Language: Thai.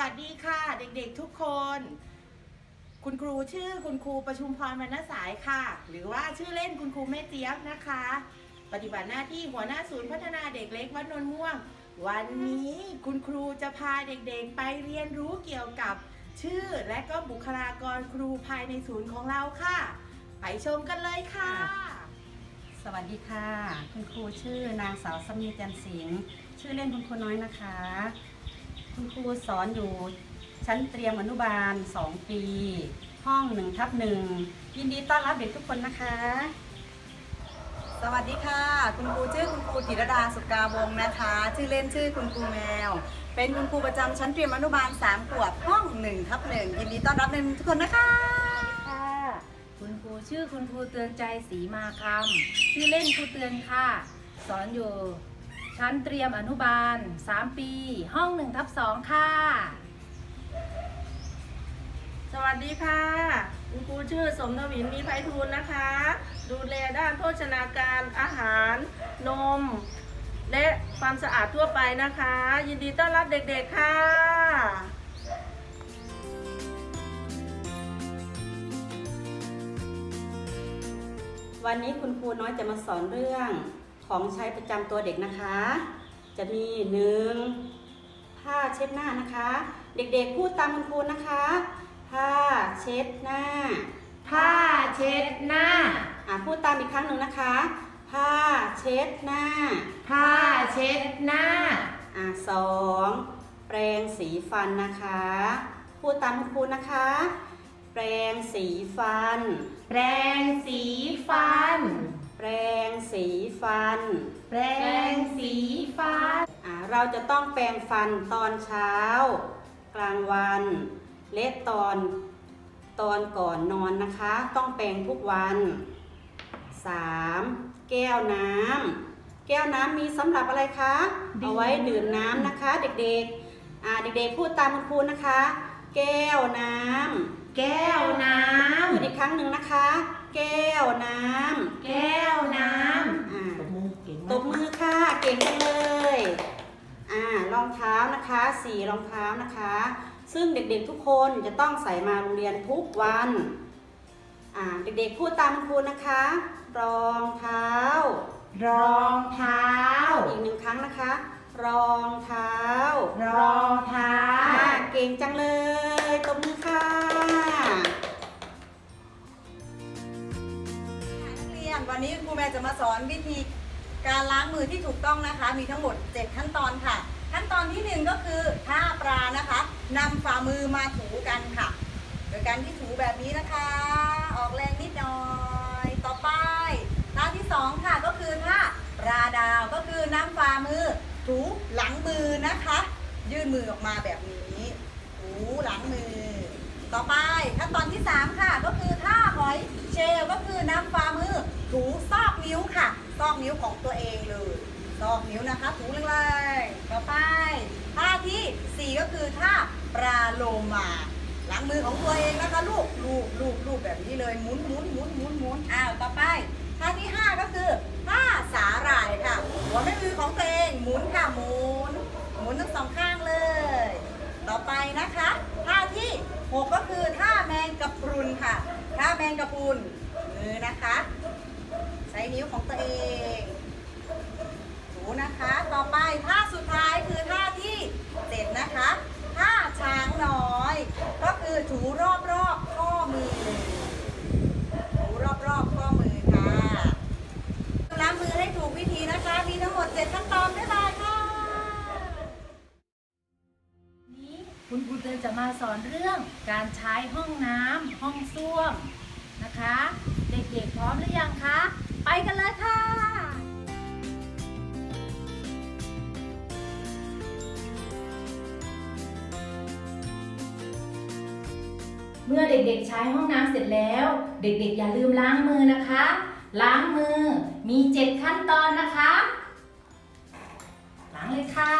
วัสดีค่ะ เด็กๆทุกคน คุณครูชื่อคุณครูประชุมพรวรรณสายค่ะ หรือว่าชื่อเล่นคุณครูแม่เจี๊ยบนะคะ ปฏิบัติหน้าที่หัวหน้าศูนย์พัฒนาเด็กเล็กวัดนนท์ม่วง วันนี้คุณครูจะพาเด็กๆไปเรียนรู้เกี่ยวกับชื่อและก็บุคลากรครูภายในศูนย์ของเราค่ะ ไปชมกันเลยค่ะ สวัสดีค่ะ คุณครูชื่อนางสาวสมีจันสิงห์ชื่อเล่นคุณครูน้อยนะคะ คุณครูสอนอยู่ ชั้นเตรียมอนุบาล 2 ปี ห้อง1ทับหนึ่งยินดีต้อนรับเด็กทุกคนนะคะ สวัสดีค่ะ คุณครูชื่อคุณครูธีรดาสุกาวงศ์นะคะ ชื่อเล่นชื่อคุณครูแมว เป็นคุณครูประจำชั้นเตรียมอนุบาล3ขวบห้อง1ทับหนึ่งยินดีต้อนรับเด็กทุกคนนะคะ ค่ะคุณครูชื่อคุณครูเตือนใจศรีมาคำชื่อเล่นครูเตือนค่ะ สอนอยู่ ชั้นเตรียมอนุบาล 3 ปี ห้อง1ทับ2ค่ะ สวัสดีค่ะ คุณครูชื่อสมทวินมีไพฑูรย์นะคะ ดูแลด้านโภชนาการอาหาร นม และความสะอาดทั่วไปนะคะ ยินดีต้อนรับเด็กๆค่ะวันนี้คุณครูน้อยจะมาสอนเรื่อง ของใช้ประจำตัวเด็กนะคะ จะมีหนึ่งผ้าเช็ดหน้านะคะ เด็กๆพูดตามคุณครูนะคะ ผ้าเช็ดหน้า ผ้าเช็ดหน้าอ่าพูดตามอีกครั้งหนึ่งนะคะ ผ้าเช็ดหน้า ผ้าเช็ดหน้าอ่าสองแปรงสีฟันนะคะ พูดตามคุณครูนะคะ แปรงสีฟัน แปรงสีฟัน แปรงสีฟัน แปรงสีฟัน อ่าเราจะต้องแปรงฟันตอนเช้า กลางวัน และตอนตอนก่อนนอนนะคะ ต้องแปรงทุกวัน 3. แก้วน้ำแก้วน้ำมีสำหรับอะไรคะ เอาไว้ดื่มน้ำนะคะเด็กๆ อ่าเด็กๆพูดตามคุณครูนะคะ แก้วน้ำแก้วน้พูดอีกครั้งหนึ่งนะคะ แก้วน้ำำแก้วน้อ่าำตบมือเก่งตบมือค่ะเก่งจังเลยอ่ารองเท้านะคะสี่รองเท้านะคะ ซึ่งเด็กๆทุกคนจะต้องใส่มาโรงเรียนทุกวันอ่าเด็กๆพูดตามคุณครูนะคะ รองเท้ารองเท้า อีกหนึ่งครั้งนะคะ รองเท้ารองเท้า อ่าเก่งจังเลย นักเรียนวันนี้ครูแมวจะมาสอนวิธีการล้างมือที่ถูกต้องนะคะ มีทั้งหมด 7 ขั้นตอนค่ะ ขั้นตอนที่ 1 ก็คือท่าปลานะคะนำฝ่ามือมาถูกันค่ะ โดยการที่ถูแบบนี้นะคะ ออกแรงนิดหน่อยต่อไปท่าที่ 2 ค่ะก็คือท่าปลาดาวก็คือนำฝ่ามือ ถูหลังมือนะคะ ยื่นมือออกมาแบบนี้ ถูหลังมือ ต่อไปขั้นตอนที่ 3 ค่ะก็คือท่าหอยเชลล์ก็คือนำฝ่ามือ ถูซอกนิ้วค่ะ ซอก นิ้วของตัวเองเลยซอกนิ้วนะคะถูแรงๆต่อไปท่าทีสี่4 ก็คือท่าปลาโลมาหลังมือของตัวเองนะคะลูกลูบลูบลูบแบบนี้เลยหมุนหมุนหมุนหมุนหมุนอ้าวต่อไปท่าที่ 5 ก็คือท่าสาหร่ายค่ะหัวแม่มือของตัวเองหมุนค่ะหมุนหมุนทั้งสองข้างเลย ต่อไปนะคะท่าที่ 6 ก็คือท่าแมงกะพรุนค่ะท่าแมงกะพรุนมือนะคะ ช้นิ้วของตัวเองถูนะคะ ต่อไปท่าสุดท้ายคือท่าที่เจ็ดนะคะท่าช้างน้อย ก็คือถูรอบรอบๆข้อมือถูรอบรอบๆข้อมือค่ะล้างมือให้ถูกวิธีนะคะ มีทั้งหมดเจ็ดขั้นตอนบ๊ายบายค่ะนี้คุณครูเตือนจะมาสอนเรื่องการใช้ห้องน้ำห้องส้วมนะคะ เด็กๆพร้อมหรือยังคะ ไปกันเลยค่ะ เมื่อเด็กๆใช้ห้องน้ำเสร็จแล้ว เด็กๆอย่าลืมล้างมือนะคะ ล้างมือมี 7 ขั้นตอนนะคะ ล้างเลยค่ะ